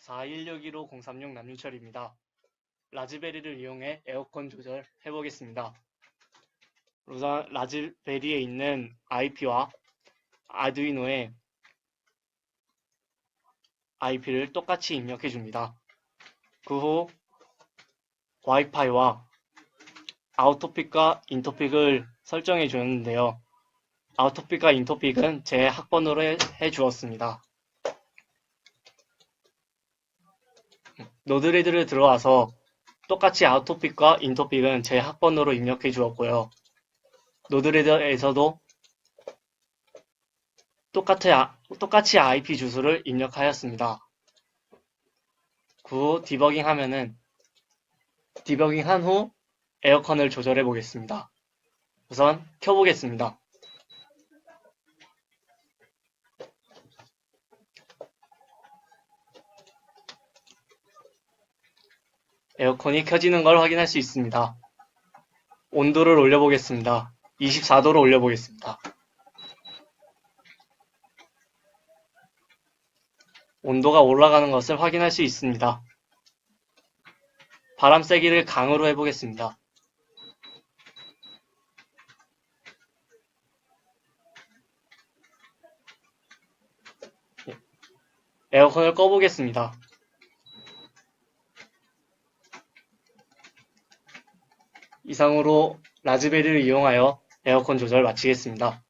41615036 남윤철입니다. 라즈베리를 이용해 에어컨 조절 해보겠습니다. 우선 라즈베리에 있는 IP와 아두이노에 IP를 똑같이 입력해 줍니다. 그 후 와이파이와 아우토픽과 인터픽을 설정해 주었는데요. 아우토픽과 인터픽은 제 학번으로 해, 해 주었습니다. 노드레드를 들어와서 똑같이 아우토픽과 인터픽은 제 학번으로 입력해 주었고요. 노드레드에서도 똑같이, 아- 똑같이 IP 주소를 입력하였습니다. 그 후 디버깅 하면은 디버깅 한 후 에어컨을 조절해 보겠습니다. 우선 켜보겠습니다. 에어컨이 켜지는 걸 확인할 수 있습니다. 온도를 올려보겠습니다. 24도로 올려보겠습니다. 온도가 올라가는 것을 확인할 수 있습니다. 바람 세기를 강으로 해보겠습니다. 예. 에어컨을 꺼보겠습니다. 이상으로 라즈베리를 이용하여 에어컨 조절 마치겠습니다.